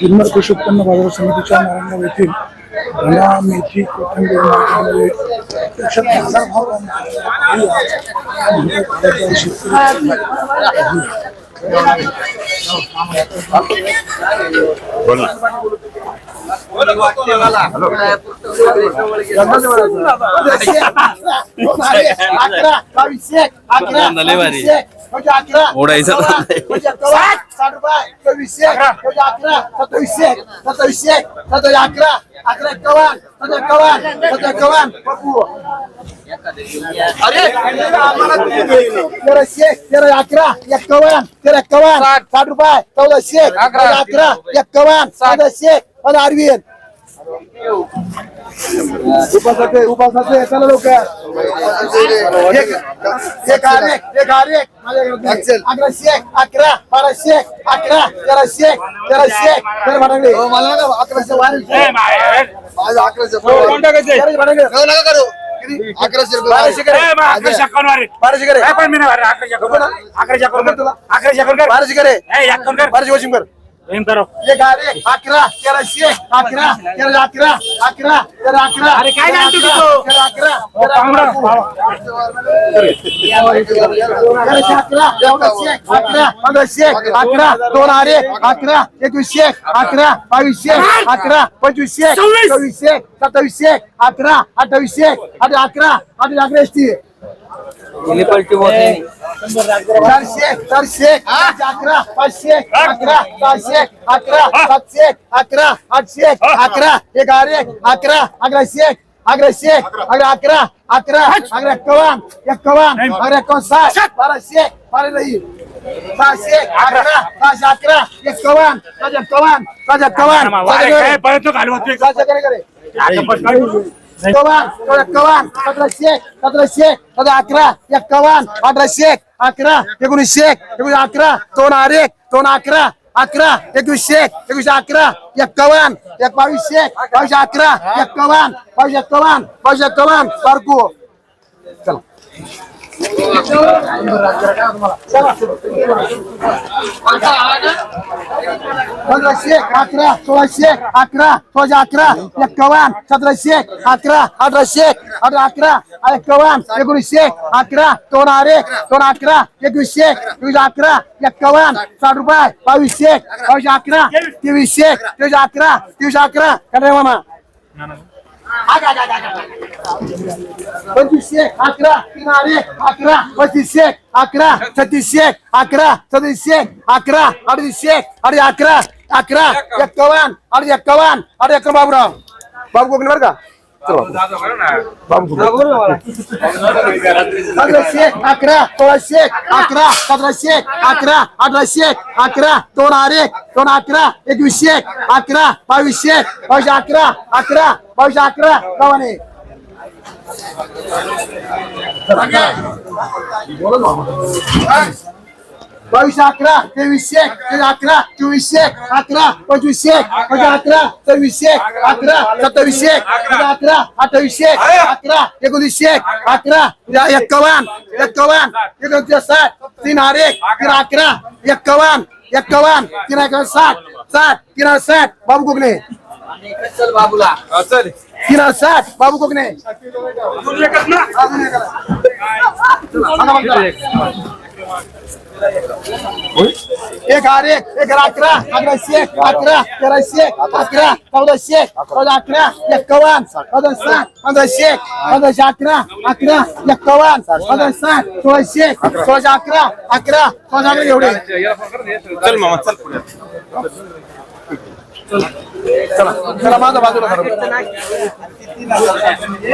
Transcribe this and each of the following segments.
जुन्नर कृषी उत्पन्न बाजार समितीच्या नारायणगाव येथील धना मेथी कोथिंबीर मार्केटमध्ये प्रत्यक्षात बाजार भाव आणि बाजारभाव शेतकरी अकरा अकरा म्हणजे अकरा ओढायचं अकरा. म्हणजे साठ. रुपये. चोवीसशे म्हणजे अकरा. सत्तावीसशे सत्तावीसशे सत्तावीस अकरा. अकरा सत्ता एक्कावन्न बापू तेराशे तेरा अकरा. एक्कावन्न तेरा एक्कावन्न साठ. रुपये. चौदाशे अकरा. एक्कावन्न चौदाशे पंधरा अरविंद उपासाचे उपासाचे चला लवकर एक एक आरे एक आरे अकराशे अकरा बाराशे अकरा तेराशे तेराशे तेरा भाडंगडे मला नका अकराशे माझं अकराशे नका करू अकराशे रुपये बाराशे करे बाराशे करे बाराशे करे बाराशे वशिंग कर एक आरे अकरा तेराशे अकरा तेरा अकरा अकरा तेरा अकरा अरे काय तेरा अकरा तेराशे अकरा चौदाशे अकरा पंधराशे अकरा दोन आरे अकरा एकवीसशे अकरा बावीसशे अकरा पंचवीसशे चोवीसशे सत्तावीसशे अकरा अठ्ठावीसशे आठ अकरा आठ अकरा एस टी चारशे चारशे अकरा पाचशे अकरा सहाशे अकरा सातशे अकरा आठशे अकरा एक आरे अकरा अकराशे अकराशे अकरा अकरा अकरा अकरा एक्कावन्न एक्कावन्न अकरा एक्कावन्न साठ बाराशे बारा नाही सहाशे अकरा सहाशे अकरा एक्कावन्न सहाशे एक्कावन्न सहाशे एक्कावन्न सहाशे करे करे एक्कावन्न अठराशे सतराशे सतराशे सतरा अकरा एक्कावन्न अठराशे अकरा एकोणीसशे एकोणीस अकरा दोन एक दोन अकरा अकरा एकवीसशे एकवीसशे अकरा एक्कावन्न एक बावीसशे बावीसशे अकरा एक्कावन्न बावीसशे एक्कावन्न बावीसशे एक्कावन्न बारकू चला पंधराशे अकरा सोळाशे अकरा सोळाशे अकरा एक्कावन्न सतराशे अकरा अठराशे अठरा अकरा एक्कावन्न एकोणीसशे अकरा दोन आरे दोन अकरा एकवीसशे एकवीस अकरा एक्कावन्न साठ रुपये बावीसशे बावीसशे अकरा तेवीसशे तेवीस अकरा तेवीस अकरा काय मामा. पंचवीसशे अकरा तीन आरे अकरा पस्तीसशे अकरा छत्तीसशे अकरा सदतीसशे अकरा अडतीसशे अडीच अकरा अकरा एक्कावन्न अडीच एक्कावन्न अडीच एक्कावन्न बाबूराव. बाबू कोकणी बरं का? पंधराशे अकरा सोळाशे अकरा सतराशे अकरा अठराशे अकरा दोन आरे दोन अकरा एकवीसशे अकरा बावीसशे बावीसशे अकरा अकरा बावीसशे अकरा गावाने बावीसशे अकरा तेवीसशे तेवीस अकरा चोवीसशे अकरा पंचवीसशे पंचवीस अकरा सव्वीसशे अकरा सत्तावीसशे अकरा अठ्ठावीसशे अकरा एकोणीसशे अकरा एक्कावन्न एक्कावन्न एकोणतीस साठ तीन आरे तीन अकरा एक्कावन्न एक्कावन्न तीन अकरा साठ साठ तीन साठ. बाबू कोकणे. तीन साठ. बाबू कोकणे. एक आरे एक अकरा अकराशे अकरा तेराशे अकरा चौदाशे चौदा अकरा एक्कावन्न पंधरा साठ पंधराशे पंधराशे अकरा अकरा एक्कावन्न पंधरा साठ सोळाशे सोळाशे अकरा अकरा सोळाशे अकरा एवढे. चल मामा चल. पुढे चला माझा बाजूला.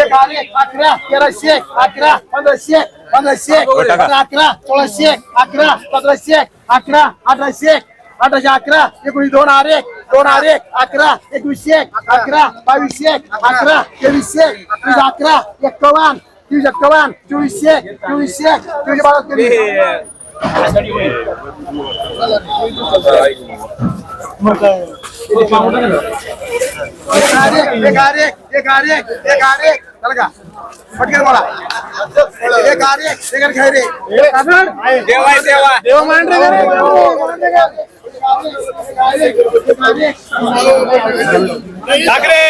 एक आरे अकरा तेराशे अकरा पंधराशे पंधराशे अकरा सोळाशे अकरा सतराशे अकरा अठराशे अठराशे अकरा एकोणीस दोन आरे दोन आरे अकरा एकवीसशे अकरा बावीसशे अकरा तेवीसशे वीस अकरा एक्कावन्न तीस एक्कावन्न चोवीसशे चोवीसशे बारा एक आरे एक पटकन बोला एक आरे एक आरे खाय देवा देवा देव ठाकरे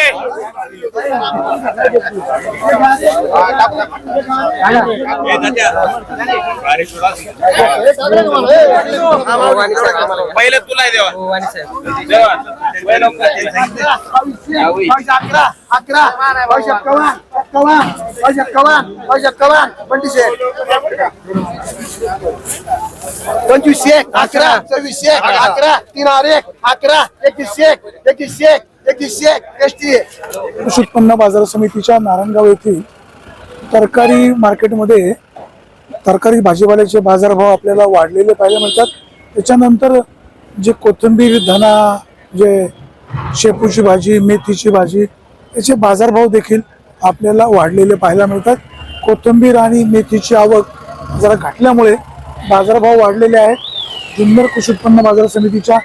पहिले तुला देवा देवा अकरा अकरा बावीस एक्कावन्न एक्कावन्न बावीस एक्कावन्न बावीस एक्कावन्न पंचवीस एक. पंचवीस एक अकरा सव्वीस एक अकरा. तीन आठ एक अकरा एकवीस एक एकवीस एक एकवीस एक एसटी कृषी उत्पन्न बाजार समितीच्या नारायणगाव येथील तरकारी मार्केटमध्ये तरकारी भाजीपाल्याचे बाजारभाव आपल्याला वाढलेले पाहायला मिळतात. त्याच्यानंतर जे कोथिंबीर धना जे शेपूची भाजी मेथीची भाजी याचे बाजारभाव देखील आपल्याला वाढलेले पाहायला मिळतात. कोथिंबीर आणि मेथीची आवक जरा घटल्यामुळे बाजारभाव वाढलेले आहेत. जुन्नर कृषी उत्पन्न बाजार समितीच्या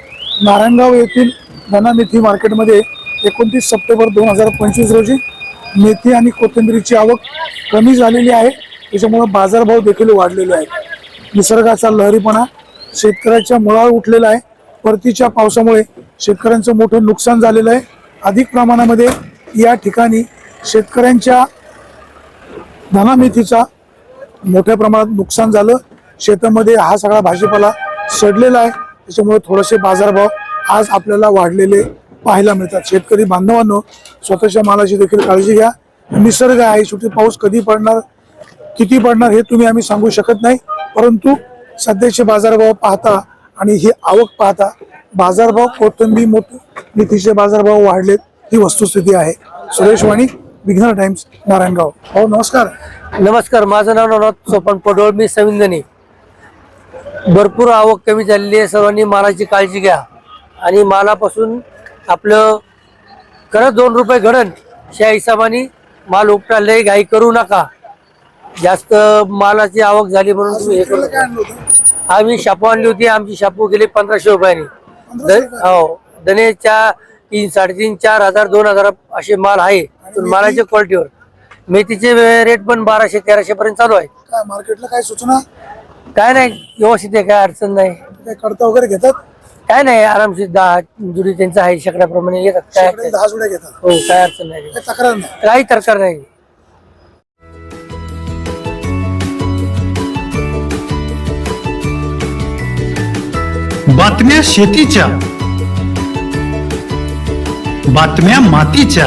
नारायणगाव येथील धना मेथी मार्केटमध्ये एकोणतीस सप्टेंबर दोन हजार पंचवीस रोजी मेथी आणि कोथिंबीरीची आवक कमी झालेली आहे. त्याच्यामुळं बाजारभाव देखील वाढलेले आहेत. निसर्गाचा लहरीपणा शेतकऱ्याच्या मुळावर उठलेला आहे. परतीच्या पावसामुळे शेतकऱ्यांचं मोठं नुकसान झालेलं आहे. अधिक प्रमाणामध्ये या ठिकाणी शेतकऱ्यांच्या धना मोठ्या प्रमाणात नुकसान झालं. शेतामध्ये हा सगळा भाजीपाला सडलेला आहे. त्याच्यामुळे थोडेसे बाजारभाव आज आपल्याला वाढलेले पाहायला मिळतात. शेतकरी बांधवांनो स्वतःच्या मालाची देखील काळजी घ्या. निसर्ग आहे. शेवटी पाऊस कधी पडणार किती पडणार हे तुम्ही आम्ही सांगू शकत नाही. परंतु सध्याचे बाजारभाव पाहता आणि ही आवक पाहता बाजारभाव कोथंबी मोठ मेथीचे बाजारभाव वाढलेत. ही वस्तुस्थिती आहे. सुरेश वाणी विघ्नर टाइम्स नारायणगाव. हो नमस्कार. नमस्कार माझं नाव नवनाथ सोपान पडोळ मी सविंदनी. भरपूर आवक कमी झालेली आहे सर्वांनी मालाची काळजी घ्या. आणि मालापासून आपलं खरंच दोन रुपये घडण त्या हिशोबाने माल उपटायला घाई करू नका. जास्त मालाची आवक झाली म्हणून हे करू नका. आम्ही शापू आणली होती आमची शापू गेली पंधराशे रुपयानी. हो दनेच्या तीन साडेतीन चार हजार दोन हजार असे माल आहे. मालाच्या क्वालिटीवर. मेथीचे रेट पण बाराशे तेराशे पर्यंत चालू आहे. काय मार्केटला काय सूचना? काय नाही व्यवस्थित आहे काय अडचण नाही. काय करता वगैरे घेतात? काय नाही आरामशीर दहा जुडी त्यांचं आहे शेकड्याप्रमाणे येतात. काय शेकडे दहा जुड्या घेतात. हो काय अडचण नाही. काय तक्रार नाही? काही तरकार नाही. बातम्या शेतीच्या बातम्या मातीच्या.